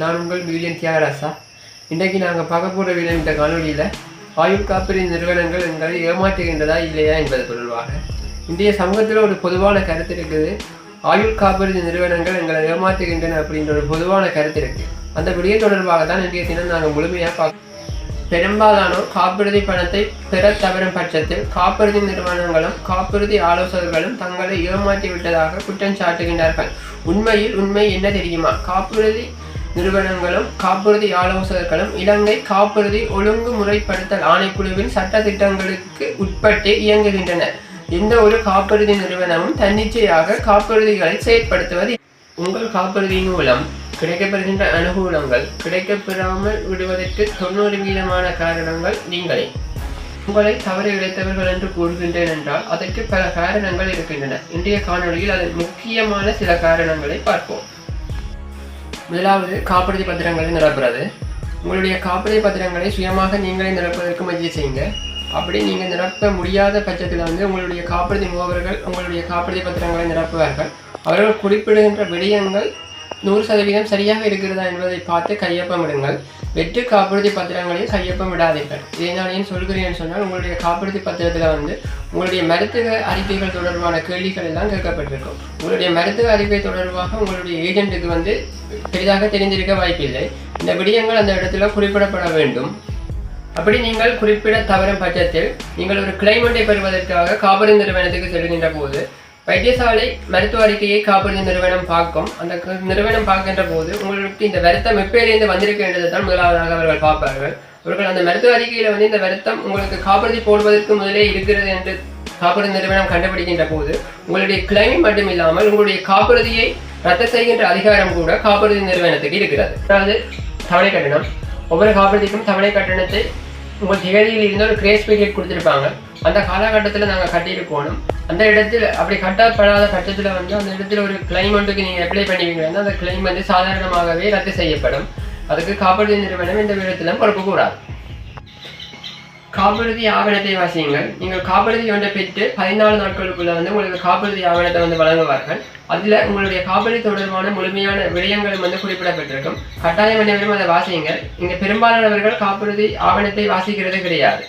நான் உங்கள் மில்லியன் தியாகராசா. இன்றைக்கு நாங்கள் பார்க்க போகிற வீடியோ இந்த காணொலியில் ஆயுள் காப்பீடு நிறுவனங்கள் எங்களை ஏமாற்றுகின்றதா இல்லையா என்பது தொடர்பாக. இன்றைய சமூகத்தில் ஒரு பொதுவான கருத்து இருக்குது. ஆயுள் காப்பீடு நிறுவனங்கள் எங்களை ஏமாற்றுகின்றன அப்படின்ற ஒரு பொதுவான கருத்து இருக்குது அந்த விடயம் தொடர்பாக தான் இன்றைய தினம் நாங்கள் முழுமையாக பார்க்க பெரும்பாலானோர் காப்புறுதி பணத்தை பெற தவறும் பட்சத்தில் காப்புறுதி நிறுவனங்களும் காப்புறுதி ஆலோசகர்களும் தங்களை ஏமாற்றி விட்டதாக குற்றம் சாட்டுகின்றார்கள். உண்மையில் உண்மை என்ன தெரியுமா? காப்புறுதி நிறுவனங்களும் காப்புறுதி ஆலோசகர்களும் இலங்கை காப்புறுதி ஒழுங்குமுறைப்படுத்தல் ஆணைக்குழுவின் சட்ட திட்டங்களுக்கு உட்பட்டு இயங்குகின்றன எந்த ஒரு காப்புறுதி நிறுவனமும் தன்னிச்சையாக காப்புறுதிகளை செயற்படுத்துவது உங்கள் காப்புறுதியின் மூலம் கிடைக்கப்பெறுகின்ற அனுகூலங்கள் கிடைக்கப்பெறாமல் விடுவதற்கு தொண்ணூறு வீதமான காரணங்கள் நீங்களே. உங்களை தவறு இழைத்தவர்கள் என்று கூறுகின்றேன் என்றால் அதற்கு பல காரணங்கள் இருக்கின்றன. இன்றைய காணொளியில் அதன் முக்கியமான சில காரணங்களை பார்ப்போம். முதலாவது காப்புறுதி பத்திரங்களை நிரப்புறது உங்களுடைய காப்புறுதி பத்திரங்களை சுயமாக நீங்களே நிரப்புவதற்கு முயற்சி செய்யுங்க. அப்படி நீங்கள் நிரப்ப முடியாத பட்சத்தில் வந்து உங்களுடைய காப்புறுதி முகவர்கள் உங்களுடைய காப்புறுதி பத்திரங்களை நிரப்புவார்கள். அவர்கள் குறிப்பிடுகின்ற விடயங்கள் நூறு சதவீதம் சரியாக இருக்கிறதா என்பதை பார்த்து கையொப்பமிடுங்கள் வெற்று காப்புறுதி பத்திரங்களையும் கையொப்பம் விடாதீர்கள் இதனால் நான் ஏன் சொல்கிறேன்னு சொன்னால் உங்களுடைய காப்புறுதி பத்திரத்தில் வந்து உங்களுடைய மருத்துவ அறிக்கைகள் தொடர்பான கேள்விகள் எல்லாம் கேட்கப்பட்டிருக்கும். உங்களுடைய மருத்துவ அறிக்கை தொடர்பாக உங்களுடைய ஏஜென்ட்டுக்கு வந்து பெரிதாக தெரிந்திருக்க வாய்ப்பில்லை. இந்த விடயங்கள் அந்த இடத்துல குறிப்பிடப்பட வேண்டும். அப்படி நீங்கள் குறிப்பிட தவறும் பட்சத்தில் நீங்கள் ஒரு கிளைமேட்டை பெறுவதற்காக காப்புறுதி நிறுவனத்துக்கு செல்கின்ற போது வைத்தியசாலை மருத்துவ அறிக்கையை காப்பீடு நிறுவனம் பார்க்கும். அந்த நிறுவனம் பார்க்கின்ற போது உங்களுக்கு இந்த வருத்தம் எப்பயிலிருந்து வந்திருக்கின்றதை தான் முதலாவதாக அவர்கள் பார்ப்பார்கள். அவர்கள் அந்த மருத்துவ அறிக்கையில் வந்து இந்த வருத்தம் உங்களுக்கு காப்பீடு போடுவதற்கு முதலே இருக்கிறது என்று காப்பீடு நிறுவனம் கண்டுபிடிக்கின்ற போது உங்களுடைய கிளைம் மட்டும் இல்லாமல் உங்களுடைய காப்புறுதியை ரத்து செய்கின்ற அதிகாரம் கூட காப்புறுதி நிறுவனத்துக்கு இருக்கிறது. அதாவது தவணை கட்டணம். ஒவ்வொரு காப்புறுதிக்கும் தவணை கட்டணத்தை உங்கள் திகதியில் இருந்து ஒரு கிரேஸ் பீரியட் கொடுத்துருப்பாங்க. அந்த காலகட்டத்தில் நாங்கள் கட்டியிருக்கணும் அந்த இடத்துல அப்படி கட்டப்படாத பட்சத்தில் வந்து அந்த இடத்துல ஒரு கிளைமெண்ட்டுக்கு நீங்கள் அப்ளை பண்ணுவீங்கன்னா அந்த கிளைம் வந்து சாதாரணமாகவே ரத்து செய்யப்படும். அதுக்கு காப்பீடு நிறுவனம் இந்த விதத்திலும் பொறுப்பு கூடாது காப்புறுதி ஆவணத்தை வாசியுங்கள். நீங்கள் காப்புறுதி ஒன்றை பெற்று பதினாலு நாட்களுக்குள்ள வந்து உங்களுக்கு காப்புறுதி ஆவணத்தை வந்து வழங்குவார்கள். அதில் உங்களுடைய காப்புறுதி தொடர்பான முழுமையான விடயங்களும் வந்து குறிப்பிடப்பட்டிருக்கும். கட்டாயம் அனைவரும் அதை வாசியுங்கள். இங்கே பெரும்பாலானவர்கள் காப்புறுதி ஆவணத்தை வாசிக்கிறது கிடையாது.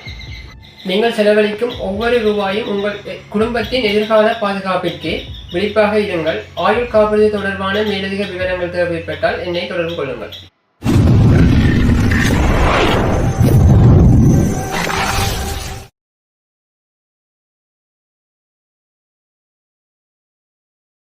நீங்கள் செலவழிக்கும் ஒவ்வொரு ரூபாயும் உங்கள் குடும்பத்தின் எதிர்கால பாதுகாப்பிற்கு விழிப்பாக இருங்கள். ஆயுள் காப்புறுதி தொடர்பான மேலதிக விவரங்கள் தேவைப்பட்டால் என்னை தொடர்பு கொள்ளுங்கள்.